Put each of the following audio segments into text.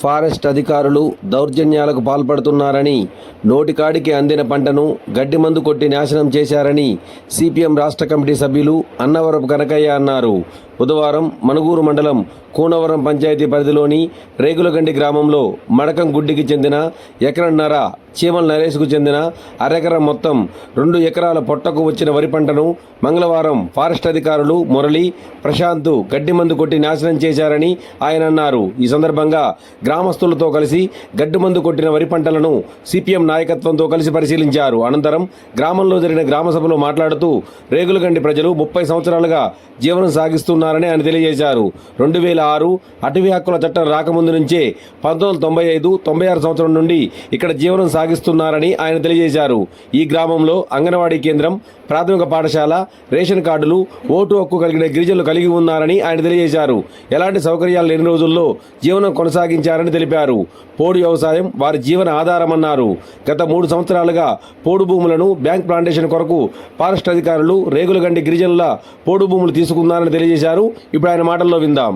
Forest అధికారులు దౌర్జన్యాలకు పాల్పడుతున్నారని నోటికాడికి అందిన పంటను గడ్డి మందు కొట్టి నాశనం చేశారని సిపిఎం రాష్ట్ర కమిటీ సభ్యులు అన్నవరపు కనకయ్య అన్నారు. బుధవారం మణుగూరు మండలం కూనవరం పంచాయతీ పరిధిలోని రేగులగండి గ్రామంలో మడకం గుడ్డికి చెందిన ఎకరన్నర చీమల నరేష్కు చెందిన అరెకరం మొత్తం రెండు ఎకరాల పొట్టకు వచ్చిన వరి పంటను మంగళవారం ఫారెస్ట్ అధికారులు మురళి ప్రశాంత్ గడ్డి మందు కొట్టి నాశనం చేశారని ఆయన అన్నారు. ఈ సందర్భంగా గ్రామస్తులతో కలిసి గడ్డి మందు కొట్టిన వరి పంటలను సిపిఎం నాయకత్వంతో కలిసి పరిశీలించారు. అనంతరం గ్రామంలో జరిగిన గ్రామ సభలో మాట్లాడుతూ రేగులగండి ప్రజలు ముప్పై సంవత్సరాలుగా జీవనం చేస్తున్నారని ఆయన తెలియజేశారు. రెండు వేల ఆరు అటవీ హక్కుల చట్టం రాకముందు నుంచే పంతొమ్మిది తొంభై ఐదు తొంభై ఆరు సంవత్సరం నుండి ఇక్కడ జీవనం సాగిస్తున్నారని ఆయన తెలియజేశారు. ఈ గ్రామంలో అంగన్వాడీ కేంద్రం ప్రాథమిక పాఠశాల రేషన్ కార్డులు ఓటు హక్కు కలిగిన గిరిజనులు కలిగి ఉన్నారని ఆయన తెలియజేశారు. ఎలాంటి సౌకర్యాలు లేని రోజుల్లో జీవనం కొనసాగించారని తెలిపారు. పోడు వ్యవసాయం వారి జీవన ఆధారమన్నారు. గత మూడు సంవత్సరాలుగా పోడు భూములను బ్యాంక్ ప్లాంటేషన్ కొరకు ఫారెస్ట్ అధికారులు రేగులగండి గిరిజనుల పోడు భూములు తీసుకున్నారని తెలియజేశారు. ఇప్పుడు ఆయన మాటల్లో విందాం.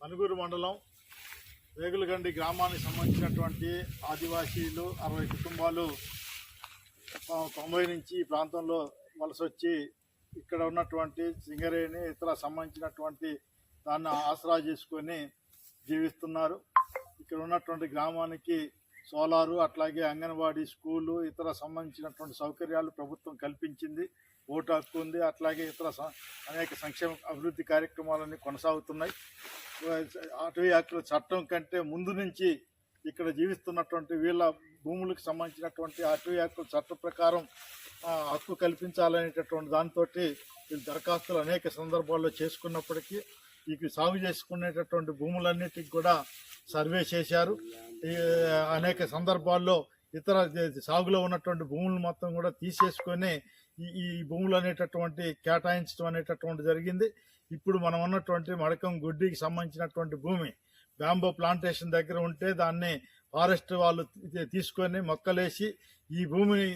పనుగూరు మండలం వేగులగండి గ్రామానికి సంబంధించినటువంటి ఆదివాసీలు అరవై కుటుంబాలు తొంభై నుంచి ఈ ప్రాంతంలో వలస వచ్చి ఇక్కడ ఉన్నటువంటి సింగరేణి ఇతర సంబంధించినటువంటి దాన్ని ఆసరా చేసుకొని జీవిస్తున్నారు. ఇక్కడ ఉన్నటువంటి గ్రామానికి సోలారు అట్లాగే అంగన్వాడీ స్కూలు ఇతర సంబంధించినటువంటి సౌకర్యాలు ప్రభుత్వం కల్పించింది ఓటు హక్కు ఉంది అట్లాగే ఇతర అనేక సంక్షేమ అభివృద్ధి కార్యక్రమాలన్నీ కొనసాగుతున్నాయి. అటవీ హక్కుల చట్టం కంటే ముందు నుంచి ఇక్కడ జీవిస్తున్నటువంటి వీళ్ళ భూములకు సంబంధించినటువంటి అటవీ హక్కుల చట్టం ప్రకారం హక్కు కల్పించాలనేటటువంటి దాంతో వీళ్ళు దరఖాస్తులు అనేక సందర్భాల్లో చేసుకున్నప్పటికీ ఇవి సాగు చేసుకునేటటువంటి భూములన్నిటికి కూడా సర్వే చేశారు. అనేక సందర్భాల్లో ఇతర సాగులో ఉన్నటువంటి భూములు మొత్తం కూడా తీసేసుకొని ఈ ఈ భూములు అనేటటువంటి కేటాయించడం అనేటటువంటి జరిగింది. ఇప్పుడు మనం ఉన్నటువంటి మడకం గుడ్డికి సంబంధించినటువంటి భూమి బ్యాంబో ప్లాంటేషన్ దగ్గర ఉంటే దాన్ని ఫారెస్ట్ వాళ్ళు తీసుకొని మొక్కలేసి ఈ భూమిని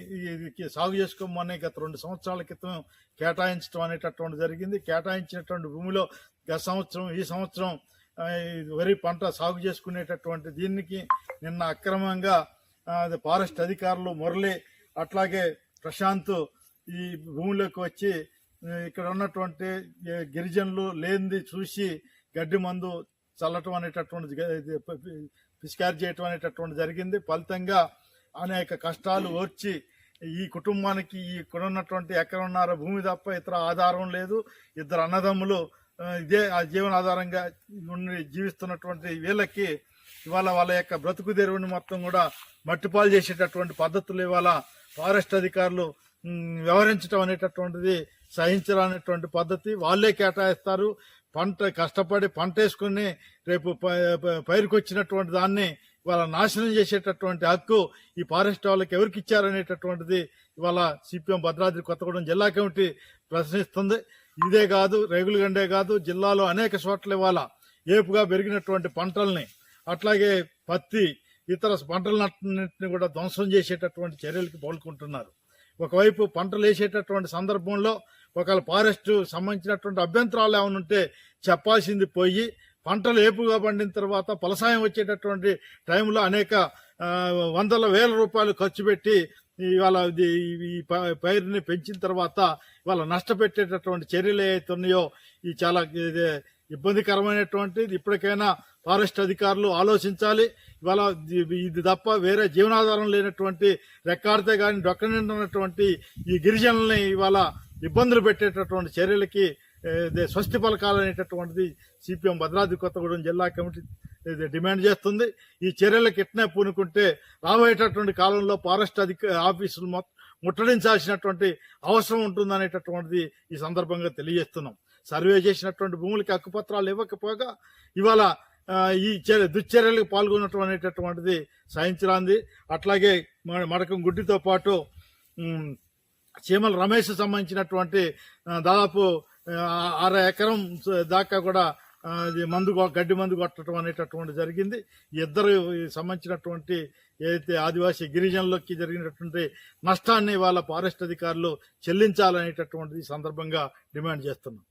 సాగు చేసుకోమని గత రెండు సంవత్సరాల క్రితం కేటాయించడం అనేటటువంటి జరిగింది. కేటాయించినటువంటి భూమిలో గత సంవత్సరం ఈ సంవత్సరం వరి పంట సాగు చేసుకునేటటువంటి దీనికి నిన్న అక్రమంగా అది ఫారెస్ట్ అధికారులు మురళి అట్లాగే ప్రశాంత్ ఈ భూమిలోకి వచ్చి ఇక్కడ ఉన్నటువంటి గిరిజనులు లేనిది చూసి గడ్డి మందు చల్లటం అనేటటువంటి పిచికారి చేయటం అనేటటువంటి జరిగింది. ఫలితంగా అనేక కష్టాలు ఓర్చి ఈ కుటుంబానికి ఈ ఇక్కడ ఉన్నటువంటి ఎక్కడున్నారో భూమి తప్ప ఇతర ఆధారం లేదు. ఇద్దరు అన్నదమ్ములు ఇదే ఆ జీవనాధారంగా ఉండి జీవిస్తున్నటువంటి వీళ్ళకి ఇవాళ వాళ్ళ యొక్క బ్రతుకు తెరువుని మొత్తం కూడా మట్టిపాలు చేసేటటువంటి పద్ధతులు ఇవాళ ఫారెస్ట్ అధికారులు వ్యవహరించడం అనేటటువంటిది సహించాలనేటువంటి పద్ధతి వాళ్ళే కేటాయిస్తారు. పంట కష్టపడి పంట వేసుకుని రేపు ప- పైరుకొచ్చినటువంటి దాన్ని ఇవాళ నాశనం చేసేటటువంటి హక్కు ఈ ఫారెస్ట్ వాళ్ళకి ఎవరికి ఇచ్చారనేటటువంటిది ఇవాళ సిపిఎం భద్రాద్రి కొత్తగూడెం జిల్లా కమిటీ ప్రశ్నిస్తుంది. ఇదే కాదు రేగులగండే కాదు జిల్లాలో అనేక చోట్ల ఇవాళ ఏపుగా పెరిగినటువంటి పంటల్ని అట్లాగే పత్తి ఇతర పంటలన్నింటినీ కూడా ధ్వంసం చేసేటటువంటి చర్యలకు పాల్గొంటున్నారు. ఒకవైపు పంటలు వేసేటటువంటి సందర్భంలో ఒకవేళ ఫారెస్ట్ సంబంధించినటువంటి అభ్యంతరాలు ఏమైనా ఉంటే చెప్పాల్సింది పోయి పంటలు ఏపుగా పండిన తర్వాత ఫలసాయం వచ్చేటటువంటి టైంలో అనేక వందల వేల రూపాయలు ఖర్చు పెట్టి ఇవాళ ఇది ఈ పైరుని పెంచిన తర్వాత ఇవాళ నష్టపెట్టేటటువంటి చర్యలు ఏవైతే ఉన్నాయో ఈ చాలా ఇబ్బందికరమైనటువంటిది ఇబ్బందికరమైనటువంటి ఇప్పటికైనా ఫారెస్ట్ అధికారులు ఆలోచించాలి. ఇవాళ ఇది- తప్ప వేరే జీవనాధారం లేనటువంటి రెక్కాడితే కానీ డొక్క ఈ గిరిజనుల్ని ఇవాళ ఇబ్బందులు పెట్టేటటువంటి చర్యలకి స్వస్తి పలకాలనేటటువంటిది సిపిఎం భద్రాద్రి కొత్తగూడెం జిల్లా కమిటీ డిమాండ్ చేస్తుంది. ఈ చర్యలకు ఎట్నే పూనుకుంటే రాబోయేటటువంటి కాలంలో ఫారెస్ట్ అధిక ఆఫీసులు ముట్టడించాల్సినటువంటి అవసరం ఉంటుందనేటటువంటిది ఈ సందర్భంగా తెలియజేస్తున్నాం. సర్వే చేసినటువంటి భూములకి హక్కుపత్రాలు ఇవ్వకపోగా ఇవాళ ఈ చర్య దుశ్చర్యలకు పాల్గొనటం అనేటటువంటిది సాధించరాంది అట్లాగే మడకం గుడ్డితో పాటు చీమల రమేష్ సంబంధించినటువంటి దాదాపు అర ఎకరం దాకా కూడా ఇది మందు కొ- గడ్డి మందు కొట్టడం అనేటటువంటి జరిగింది. ఇద్దరు సంబంధించినటువంటి ఏదైతే ఆదివాసీ గిరిజనులకి జరిగినటువంటి నష్టాన్ని వాళ్ళ ఫారెస్ట్ అధికారులు చెల్లించాలనేటటువంటిది ఈ సందర్భంగా డిమాండ్ చేస్తున్నాం.